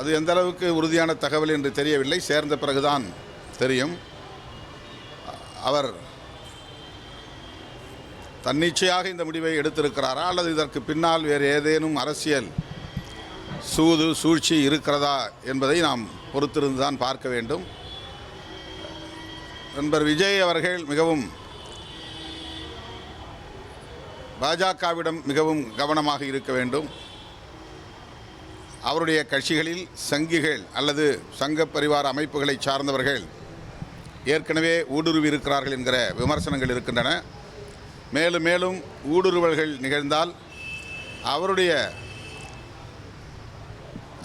அது எந்த அளவுக்கு உறுதியான தகவல் என்று தெரியவில்லை. சேர்ந்த பிறகுதான் தெரியும். அவர் தன்னிச்சையாக இந்த முடிவை எடுத்திருக்கிறாரா அல்லது இதற்கு பின்னால் வேறு ஏதேனும் அரசியல் சூது சூழ்ச்சி இருக்கிறதா என்பதை நாம் பொறுத்திருந்து தான் பார்க்க வேண்டும். நண்பர் விஜய் அவர்கள் மிகவும் பாஜகவிடம் மிகவும் கவனமாக இருக்க வேண்டும். அவருடைய கட்சிகளில் சங்கிகள் அல்லது சங்க பரிவார அமைப்புகளை சார்ந்தவர்கள் ஏற்கனவே ஊடுருவி இருக்கிறார்கள் என்கிற விமர்சனங்கள் இருக்கின்றன. மேலும் மேலும் ஊடுருவல்கள் நிகழ்ந்தால் அவருடைய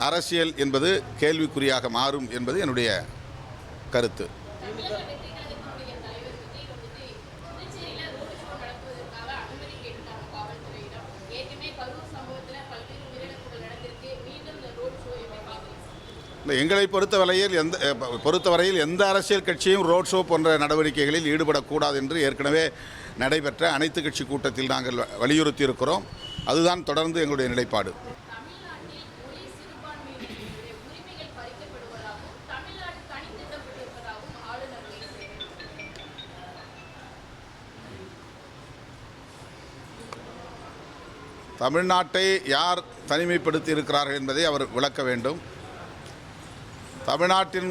அரசியல் என்பது கேள்விக்குறியாக மாறும் என்பது என்னுடைய கருத்து. இல்லை எங்களை பொறுத்தவரையில் எந்த பொறுத்தவரையில் எந்த அரசியல் கட்சியும் ரோட் ஷோ போன்ற நடவடிக்கைகளில் ஈடுபடக்கூடாது என்று ஏற்கனவே நடைபெற்ற அனைத்து கட்சி கூட்டத்தில் நாங்கள் வலியுறுத்தி இருக்கிறோம் அதுதான் தொடர்ந்து எங்களுடைய நிலைப்பாடு. தமிழ்நாட்டை யார் தனிமைப்படுத்தி இருக்கிறார்கள் என்பதை அவர் விளக்க வேண்டும். தமிழ்நாட்டின்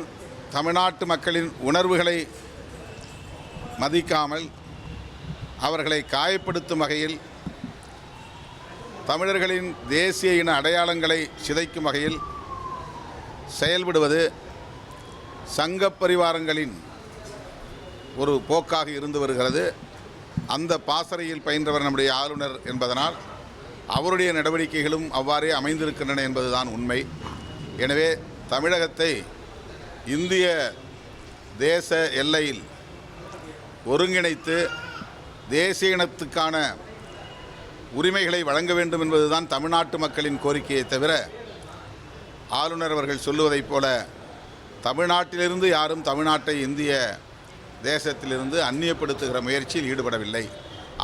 தமிழ்நாட்டு மக்களின் உணர்வுகளை மதிக்காமல் அவர்களை காயப்படுத்தும் வகையில் தமிழர்களின் தேசிய இன அடையாளங்களை சிதைக்கும் வகையில் செயல்படுவது சங்க பரிவாரங்களின் ஒரு போக்காக இருந்து வருகிறது. அந்த பாசறையில் பயின்றவர் நம்முடைய ஆளுநர் என்பதனால் அவருடைய நடவடிக்கைகளும் அவ்வாறே அமைந்திருக்கின்றன என்பதுதான் உண்மை. எனவே தமிழகத்தை இந்திய தேச எல்லையில் ஒருங்கிணைத்து தேசிய இனத்துக்கான உரிமைகளை வழங்க வேண்டும் என்பதுதான் தமிழ்நாட்டு மக்களின் கோரிக்கையை தவிர ஆளுநர் அவர்கள் சொல்லுவதைப் போல தமிழ்நாட்டிலிருந்து யாரும் தமிழ்நாட்டை இந்திய தேசத்திலிருந்து அந்நியப்படுத்துகிற முயற்சியில் ஈடுபடவில்லை.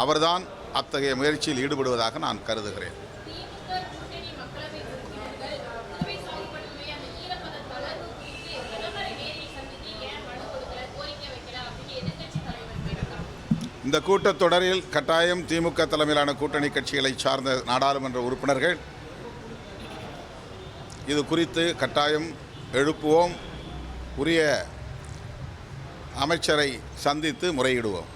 அவர்தான் அத்தகைய முயற்சியில் ஈடுபடுவதாக நான் கருதுகிறேன். இந்த கூட்டத்தொடரில் கட்டாயம் திமுக தலைமையிலான கூட்டணி கட்சிகளை சார்ந்த நாடாளுமன்ற உறுப்பினர்கள் இது குறித்து கட்டாயம் எழுப்புவோம். உரிய அமைச்சரை சந்தித்து முறையிடுவோம்.